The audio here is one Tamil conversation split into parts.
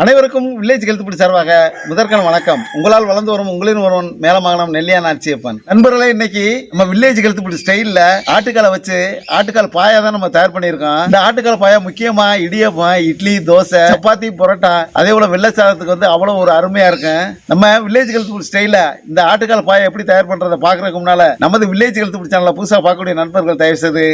அனைவருக்கும் வில்லேஜ் கெழுத்துப்படி சார்பாக முதற்கண் வணக்கம். உங்களால் வளர்ந்து வரும் உங்களின் ஒருவன் மேலமாகனம் நெல்லியா நாச்சியப்பன் நண்பர்களே இன்னைக்கு நம்ம வில்லேஜ் கெழுத்துப்படி ஸ்டைலில் ஆட்டுக்காலை வச்சு ஆட்டுக்கால் பாயா தான் நம்ம தயார் பண்ணியிருக்கோம். இந்த ஆட்டுக்கால் பாயா முக்கியமா இடியப்பம் இட்லி தோசை சப்பாத்தி பரோட்டா அதே போல வெள்ளை சாதத்துக்கு வந்து அவ்வளோ ஒரு அருமையா இருக்கும் நம்ம வில்லேஜ் கெழுத்துப்படி ஸ்டைலில் இந்த ஆட்டுக்கால் பாயா எப்படி தயார் பண்றதை பாக்குறதுக்கு முன்னால நமது வில்லேஜ் கெழுத்துப்படி சேனலை புதுசாக பார்க்கக்கூடிய நண்பர்கள் தயவு செய்து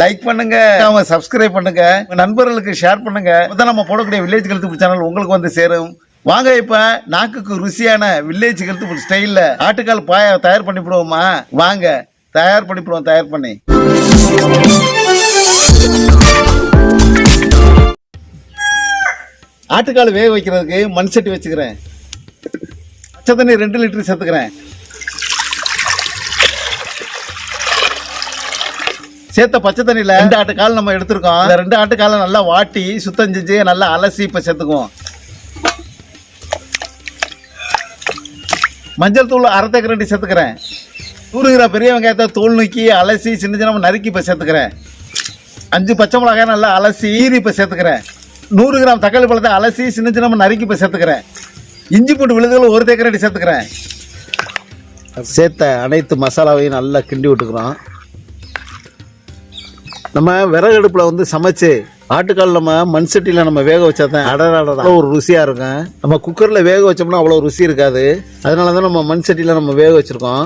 லைக் பண்ணுங்க. அவங்க சப்ஸ்கிரைப் பண்ணுங்க. உங்க நண்பர்களுக்கு ஷேர் பண்ணுங்க. அப்பதான் நம்ம போடக்கூடிய வில்லேஜ் கெழுத்து சேனல் உங்களுக்கு வந்து சேரும். வாங்க இப்ப நாக்குக்கு ருசியான வில்லேஜ் கெழுத்து ஸ்டைல்ல ஆட்டுக்கால் பாய தயார் பண்ணிவிடுவோமா? வாங்க தயார் பண்ணிவிடுவோம் தயார் பண்ணி. ஆட்டுக்கால் வேக வைக்கிறதுக்கு மண் சட்டி வச்சுக்கிறேன். பச்சை தண்ணி ரெண்டு லிட்டர் சேர்த்துக்கிறேன். சேர்த்த பச்சை தண்ணியில் ரெண்டு ஆட்டுக்கால் நம்ம எடுத்திருக்கோம். இந்த ரெண்டு ஆட்டுக்காலை நல்லா வாட்டி சுத்தம் செஞ்சு நல்லா அலசி இப்போ சேர்த்துக்குவோம். மஞ்சள் தூள் அரை தேக்கரண்டி சேர்த்துக்கிறேன். நூறு கிராம் பெரிய வெங்காயத்தை தூள் நுக்கி அலசி சின்ன சின்ன நறுக்கி இப்போ சேர்த்துக்கிறேன். அஞ்சு பச்சை மிளகாய் நல்லா அலசி ஈரி இப்போ சேர்த்துக்கிறேன். நூறு கிராம் தக்காளி பழத்தை அலசி சின்ன சின்ன நறுக்கி இப்போ சேர்த்துக்கிறேன். இஞ்சி பூண்டு விழுதுகள் ஒரு தேக்கரண்டி சேர்த்துக்கிறேன். சேர்த்த அனைத்து மசாலாவையும் நல்லா கிண்டி விட்டுக்கிறோம். நம்ம விறகு அடுப்பில் வந்து சமைச்சு ஆட்டுக்கால் நம்ம மண் சட்டியில் நம்ம வேக வச்சா தான் அடராட ஒரு ருசியாக இருக்கும். நம்ம குக்கரில் வேக வச்சோம்னா அவ்வளோ ருசி இருக்காது. அதனால தான் நம்ம மண் சட்டியில் நம்ம வேக வச்சுருக்கோம்.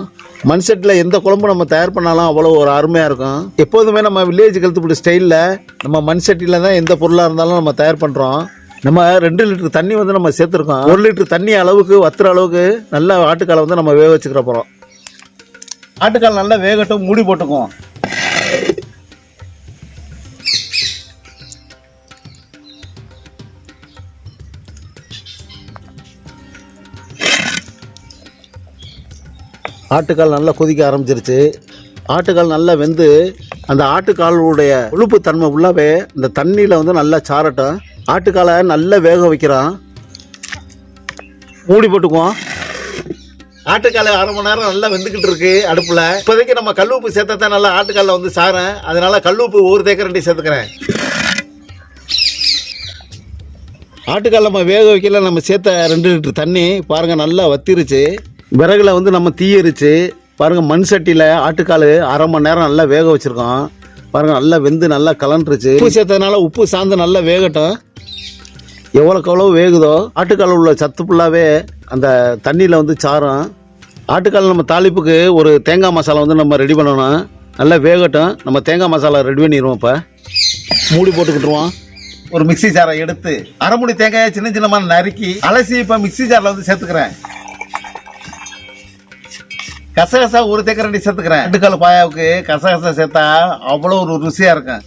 மண் சட்டியில் எந்த குழம்பு நம்ம தயார் பண்ணாலும் அவ்வளோ ஒரு அருமையாக இருக்கும். எப்போதுமே நம்ம வில்லேஜ் கழுத்துப்படி ஸ்டைலில் நம்ம மண் சட்டியில் தான் எந்த பொருளாக இருந்தாலும் நம்ம தயார் பண்ணுறோம் நம்ம ரெண்டு லிட்டர் தண்ணி வந்து நம்ம சேர்த்துருக்கோம். ஒரு லிட்டர் தண்ணி அளவுக்கு வத்துற அளவுக்கு நல்ல ஆட்டுக்காலை வந்து நம்ம வேக வச்சுக்கிற போகிறோம் ஆட்டுக்கால் நல்லா வேகட்டும் மூடி போட்டுக்குவோம். ஆட்டுக்கால் நல்லா கொதிக்க ஆரம்பிச்சிருச்சு. ஆட்டுக்கால் நல்லா வெந்து அந்த ஆட்டுக்காலுடைய கொழுப்பு தன்மை உள்ளவே இந்த தண்ணியில் வந்து நல்லா சாரட்டும். ஆட்டுக்காலை நல்லா வேக வைக்கிறான். மூடி போட்டுக்குவோம் ஆட்டுக்காலை அரை மணி நேரம் நல்லா வெந்துக்கிட்டு இருக்கு அடுப்பில். இப்போதைக்கு நம்ம கல்லுப்பு சேர்த்தா நல்லா ஆட்டுக்காலில் வந்து சாரேன் அதனால கல்லுப்பு ஒரு தேக்கரண்டி சேர்த்துக்கிறேன். ஆட்டுக்கால் நம்ம வேக வைக்கல நம்ம சேர்த்த ரெண்டு லிட்டர் தண்ணி. பாருங்கள் நல்லா வத்திருச்சு. விறகுல வந்து நம்ம தீயரிச்சு பாருங்கள் மண் சட்டியில் ஆட்டுக்கால் அரை மணி நேரம் நல்லா வேக வச்சுருக்கோம். பாருங்கள் நல்லா வெந்து நல்லா கலண்டுருச்சு உப்பு சேர்த்ததுனால உப்பு சார்ந்து நல்லா வேகட்டும். எவ்வளோக்கு எவ்வளோ வேகுதோ ஆட்டுக்கால் உள்ள சத்து ஃபுல்லாகவே அந்த தண்ணியில் வந்து சாரும் ஆட்டுக்கால் நம்ம தாளிப்புக்கு ஒரு தேங்காய் மசாலா வந்து நம்ம ரெடி பண்ணணும். நல்லா வேகட்டும். நம்ம தேங்காய் மசாலா ரெடி பண்ணிடுவோம் இப்போ. மூடி போட்டுக்கிட்டுருவோம். ஒரு மிக்ஸி ஜாரை எடுத்து அரைமுடி தேங்காயை சின்ன சின்னமாக நறுக்கி அலசி இப்போ மிக்ஸி ஜாரில் வந்து சேர்த்துக்கிறேன். கசகசா ஒரு தேக்கரண்டி சேர்த்துக்கிறேன். ஆட்டுக்கால் பாயாவுக்கு கசகசா சேர்த்தா அவ்வளோ ஒரு ருசியாக இருக்கும்.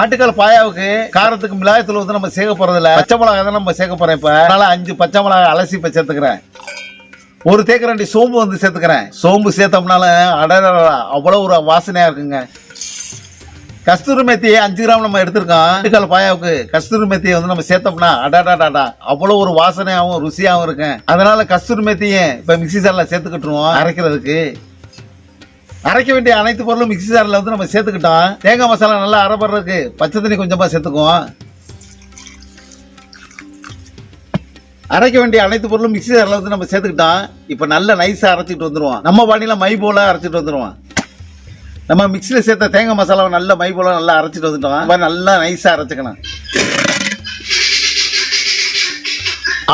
ஆட்டுக்கால் பாயாவுக்கு காரத்துக்கு மிளகாய்த்தூள் வந்து நம்ம சேர்க்க போகிறதில்ல பச்சை மிளகாய் தான் நம்ம சேர்க்க போகிறோம் இப்போ. அதனால் அஞ்சு பச்சை மிளகாய் அலசி இப்போ சேர்த்துக்கிறேன். ஒரு தேக்கரண்டி சோம்பு வந்து சேர்த்துக்கிறேன். சோம்பு சேர்த்தோம்னாலும் அடர அவ்வளோ ஒரு வாசனையாக இருக்குங்க. கஸ்தூரி மெத்தியை அஞ்சு கிராம் நம்ம எடுத்திருக்கோம். அடுக்கால் பாயாவுக்கு கஸ்தூரி மெத்தியை வந்து நம்ம சேர்த்தோம்னா அடாடாடாடா அவ்வளோ ஒரு வாசனையாகவும் ருசியாகவும் இருக்கும் அதனால கஸ்தூரி மெத்தியை இப்போ மிக்ஸி ஜாரில் சேர்த்துக்கிட்டுருவோம் அரைக்கிறதுக்கு. அரைக்க வேண்டிய அனைத்து பொருளும் மிக்ஸி ஜாரில் வந்து நம்ம சேர்த்துக்கிட்டோம். தேங்காய் மசாலா நல்லா அரைப்படுறதுக்கு பச்சை தண்ணி கொஞ்சமாக சேர்த்துக்குவோம். அரைக்க வேண்டிய அனைத்து பொருளும் மிக்ஸி ஜாரில் வந்து நம்ம சேர்த்துக்கிட்டோம். இப்போ நல்ல நைஸாக அரைச்சிட்டு வந்துடுவோம் நம்ம பாடியில் மை போல அரைச்சிட்டு வந்துடுவோம் நம்ம மிக்ஸியில் சேர்த்த தேங்காய் மசாலாவை நல்லா மை போல நல்லா அரைச்சிட்டு வந்துட்டோம். இந்த மாதிரி நல்லா நைஸாக அரைச்சிக்கணும்.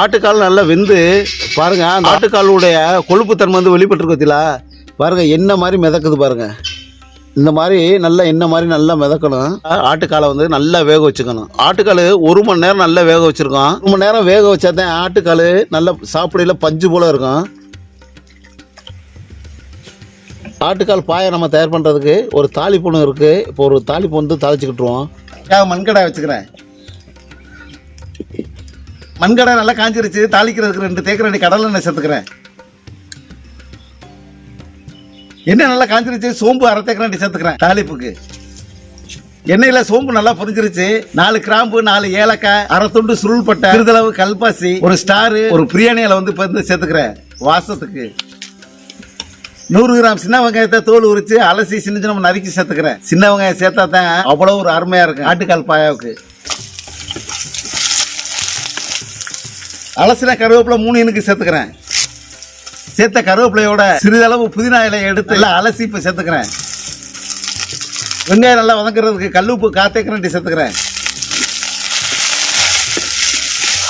ஆட்டுக்கால் நல்லா வெந்து பாருங்க அந்த ஆட்டுக்காலுடைய கொழுப்பு தன்மை வந்து வெளிப்பட்டுருக்கு பார்த்தீங்களா பாருங்க என்ன மாதிரி மிதக்குது பாருங்க. இந்த மாதிரி நல்லா என்ன மாதிரி நல்லா மிதக்கணும். ஆட்டுக்காலை வந்து நல்லா வேக வச்சுக்கணும். ஆட்டுக்கால் ஒரு மணி நேரம் நல்லா வேக வச்சுருக்கோம். ஒரு மணி நேரம் வேக வச்சா தான் ஆட்டுக்கால் நல்லா சாப்பிடையில் பஞ்சு போல் இருக்கும். ஆட்டுக்கால் பாயை நம்ம தயார் பண்ணுறதுக்கு ஒரு தாளிப்பு ஒன்று இருக்குது இப்போ ஒரு தாலிப்பு வந்து தாளிச்சுக்கிட்டுருவோம். மண்கடாய் வச்சுக்கிறேன். மண்கடாய் நல்லா காஞ்சிருச்சு. தாளிக்கிறதுக்கு ரெண்டு தேக்கிற ரெண்டு கடலை எண்ணெய் சேர்த்துக்கிறேன். எண்ணெய் நல்லா காஞ்சிருச்சு. சோம்பு அரை தேக்கிற ரெண்டு சேர்த்துக்கிறேன் தாளிப்புக்கு. எண்ணெயில் சோம்பு நல்லா பொரிஞ்சிருச்சு. நாலு கிராம்பு நாலு ஏலக்காய் அரை துண்டு சுருள் பட்டை சிறிதளவு கல்பாசி ஒரு ஸ்டாரு ஒரு பிரியாணியில் வந்து இப்போ வந்து சேர்த்துக்கிறேன் வாசத்துக்கு. நூறு கிராம் சின்ன வெங்காயத்தை தோல் உரிச்சு அலசி சின்ன சின்ன நறுக்கி சேர்த்துக்கிறேன். சின்ன வெங்காயம் சேர்த்தா தான் அவ்வளோ ஒரு அருமையாக இருக்கும். ஆட்டுக்கால் பாயாவுக்கு. அலசின கருவேப்பிலை மூணு எனக்கு சேர்த்துக்கிறேன். சேர்த்த கருவேப்பிலையோட சிறிதளவு புதினா இலையை எடுத்து எல்லாம் அலசி இப்போ சேர்த்துக்கிறேன். வெங்காயம் நல்லா வதங்குறதுக்கு கல்லுப்பு காத்தேக்கரண்டி சேர்த்துக்கிறேன்.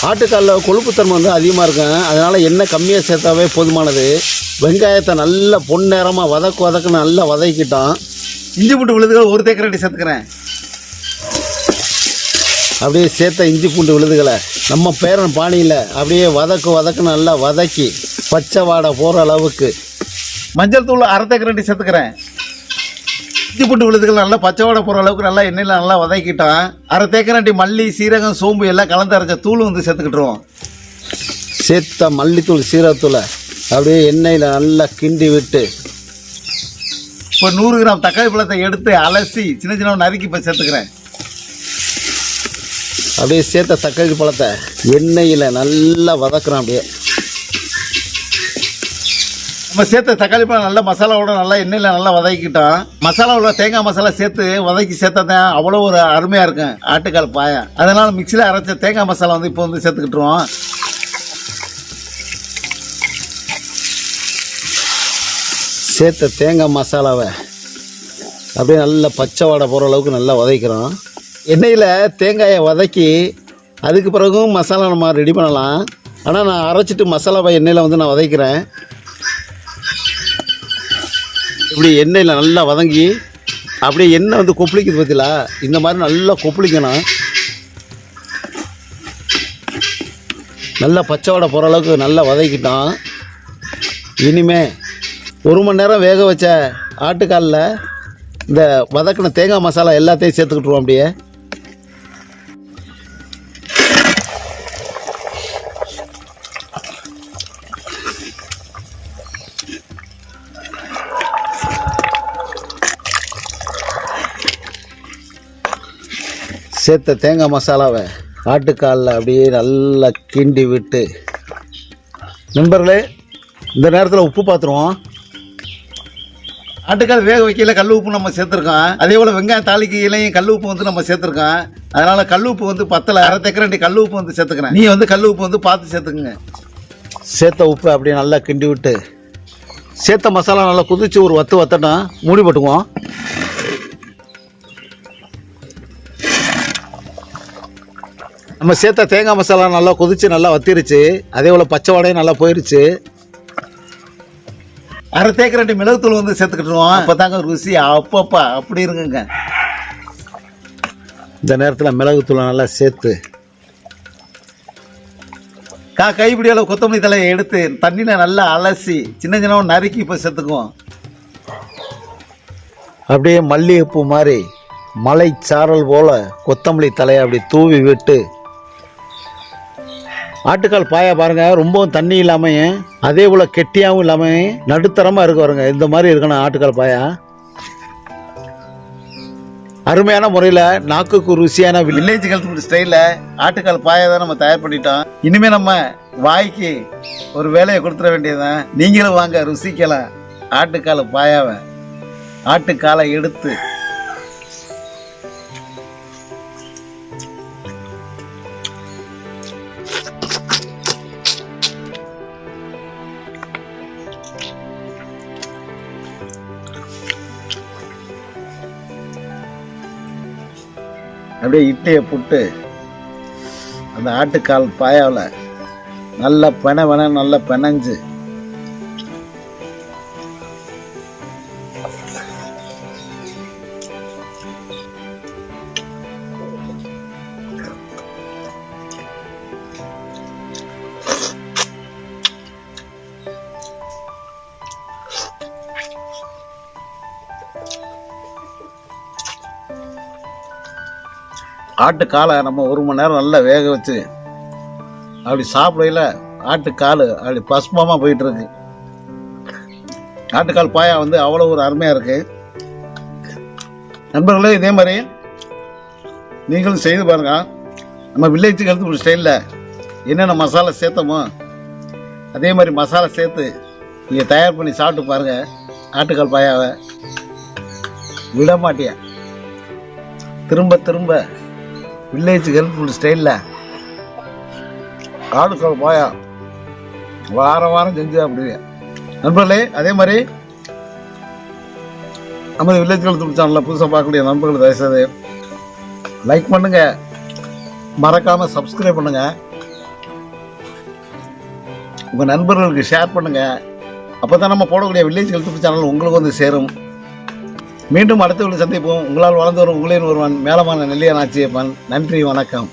ஆட்டுக்காலில் கொழுப்புத்தன்மை வந்து அதிகமாக இருக்கும் அதனால் எண்ணெய் கம்மியாக சேர்த்தாவே போதுமானது. வெங்காயத்தை நல்லா பொன்னேரமாக வதக்கு வதக்குன்னு நல்லா வதக்கிட்டோம். இஞ்சி பூண்டு விழுதுகள் ஒரு தேக்கரண்டி சேர்த்துக்கிறேன். அப்படியே சேர்த்த இஞ்சி பூண்டு விழுதுகளை நம்ம பேரன் பாணியில் அப்படியே வதக்கு வதக்குன்னு நல்லா வதக்கி பச்சை வாடை போகிற அளவுக்கு. மஞ்சள் தூள் அரை தேக்கரண்டி சேர்த்துக்கிறேன். இஞ்சி பூண்டு விழுதுகள் நல்லா பச்சை வாடை போகிற அளவுக்கு நல்லா எண்ணெயில் நல்லா வதக்கிட்டோம். அரை தேக்கரண்டி மல்லி சீரகம் சோம்பு எல்லாம் கலந்து அரைச்ச தூள் வந்து சேர்த்துக்கிட்டுருவோம். சேர்த்த மல்லித்தூள் சீரகத்தூளை அப்படியே எண்ணெயில் நல்லா கிண்டி விட்டு. இப்போ நூறு கிராம் தக்காளி பழத்தை எடுத்து அலசி சின்ன சின்ன நறுக்கி இப்போ சேர்த்துக்கிறேன். அப்படியே சேர்த்த தக்காளி பழத்தை எண்ணெயில் நல்லா வதக்குறோம் அப்படியே. நம்ம சேர்த்த தக்காளி பழம் நல்லா மசாலாவோட நல்லா எண்ணெயில் நல்லா வதக்கிட்டோம் மசாலாவில் தேங்காய் மசாலா சேர்த்து வதக்கி சேர்த்தா தான் அவ்வளோ ஒரு அருமையாக இருக்கும். ஆட்டுக்கால் பாயம் அதனால் மிக்சியில் அரைச்ச தேங்காய் மசாலா வந்து இப்போ வந்து சேர்த்துக்கிட்டுருவோம். சேர்த்த தேங்காய் மசாலாவை அப்படியே நல்லா பச்சை வாடை போகிற அளவுக்கு நல்லா வதக்கிறோம். எண்ணெயில் தேங்காயை வதக்கி அதுக்கு பிறகும் மசாலா நம்ம ரெடி பண்ணலாம். ஆனால் நான் அரைச்சிட்டு மசாலாவை எண்ணெயில் வந்து நான் வதக்கிறேன். இப்படி எண்ணெயில் நல்லா வதங்கி அப்படியே எண்ணெய் வந்து கொப்பளிக்குது பார்த்தீங்களா இந்த மாதிரி நல்லா கொப்பளிக்கணும். நல்லா பச்சை வடை போகிற அளவுக்கு நல்லா வதக்கிட்டோம். இனிமே ஒரு மணி நேரம் வேக வச்ச ஆட்டுக்காலில் இந்த வதக்கின தேங்காய் மசாலா எல்லாத்தையும் சேர்த்துக்கிட்டுருவோம் அப்படியே. சேர்த்த தேங்காய் மசாலாவை ஆட்டுக்காலில் அப்படியே நல்லா கிண்டி விட்டு. நண்பர்களே இந்த நேரத்தில் உப்பு பார்த்துருவோம் ஆட்டுக்கால் வேக வைக்கல கல் உப்பு நம்ம சேர்த்துருக்கோம். அதே போல் வெங்காயம் தாளிக்கையிலையும் கல் உப்பு வந்து நம்ம சேர்த்துருக்கோம். அதனால் கல் உப்பு வந்து பத்தலை அரை தேக்கரண்டி கல் உப்பு வந்து சேர்த்துக்கிறேன். நீ வந்து கல் உப்பு வந்து பார்த்து சேர்த்துக்குங்க. சேர்த்த உப்பு அப்படியே நல்லா கிண்டி விட்டு சேர்த்த மசாலா நல்லா குதிச்சு ஒரு வத்து வத்தட்டும் மூடி போட்டுக்குவோம். நம்ம சேர்த்த தேங்காய் மசாலா நல்லா கொதிச்சு நல்லா வத்திருச்சு. அதே போல் பச்சை வடையும் நல்லா போயிருச்சு. அரை தேக்கரண்டி மிளகுத்தூள் வந்து சேர்த்துக்கிட்டுருவோம். அப்போ தாங்க ருசி. அப்பப்பா அப்படி இருக்குங்க இந்த நேரத்தில் மிளகுத்தூளை நல்லா சேர்த்து. கா கைப்பிடி அளவு கொத்தமல்லி தலையை எடுத்து தண்ணியில் நல்லா அலசி சின்ன சின்ன நறுக்கி இப்போ சேர்த்துக்குவோம். அப்படியே மல்லிகைப்பூ மாதிரி மலை சாரல் போல் கொத்தமல்லி தலையை அப்படி தூவி விட்டு ஆட்டுக்கால் பாயா பாருங்க ரொம்பவும் தண்ணி இல்லாமையும் அதே போல் கெட்டியாகவும் இல்லாமல் நடுத்தரமாக இருக்கு பாருங்க. இந்த மாதிரி இருக்கணும் ஆட்டுக்கால் பாயா. அருமையான முறையில் நாக்குக்கு ருசியான வில்லேஜ் கல்ச்சர் ஸ்டைலில் ஆட்டுக்கால் பாயை தான் நம்ம தயார் பண்ணிட்டோம். இனிமே நம்ம வாய்க்கு ஒரு வேலையை கொடுத்துட வேண்டியதுதான். நீங்களும் வாங்க ருசிக்கலாம் ஆட்டுக்கால் பாயாவை. ஆட்டுக்காலை எடுத்து அப்படியே இட்லியை புட்டு அந்த ஆட்டுக்கால் பாயாவில் நல்லா பென பென நல்லா பெனஞ்சு ஆட்டுக்காலை நம்ம ஒரு மணி நேரம் நல்லா வேக வச்சு அப்படி சாப்பிடையில ஆட்டுக்கால் அப்படி பசுமமாக போயிட்டுருக்கு. ஆட்டுக்கால் பாயா வந்து அவ்வளோ ஒரு அருமையாக இருக்கு. நண்பர்களே இதே மாதிரி நீங்களும் செய்து பாருங்கள் நம்ம வில்லேஜுக்கு எடுத்து ஒரு ஸ்டைலில் என்னென்ன மசாலா சேர்த்தோமோ அதே மாதிரி மசாலா சேர்த்து நீங்கள் தயார் பண்ணி சாப்பிட்டு பாருங்கள் ஆட்டுக்கால் பாயாவை. விட மாட்டியா? திரும்ப திரும்ப வில்லேஜ் ஹெல்ப்ஃபுல் ஸ்டைலில் கார்டு சொல்ல போயா. வாரம் வாரம் செஞ்சு அப்படி நண்பர்களே அதே மாதிரி நமது வில்லேஜ் கழுத்து சேனலில் புதுசாக பார்க்கக்கூடிய நண்பர்கள் தயவுசெய்து லைக் பண்ணுங்க. மறக்காமல் சப்ஸ்கிரைப் பண்ணுங்க. உங்கள் நண்பர்களுக்கு ஷேர் பண்ணுங்க. அப்போ தான் நம்ம போடக்கூடிய வில்லேஜ் ஹெல்த் சேனல் உங்களுக்கு வந்து சேரும். மீண்டும் அடுத்த சந்திப்போம். உங்களால் வளர்ந்து வரும் உங்களின் ஒருவன் மேலமான நெல்லியன் ஆட்சியப்பன் நன்றி வணக்கம்.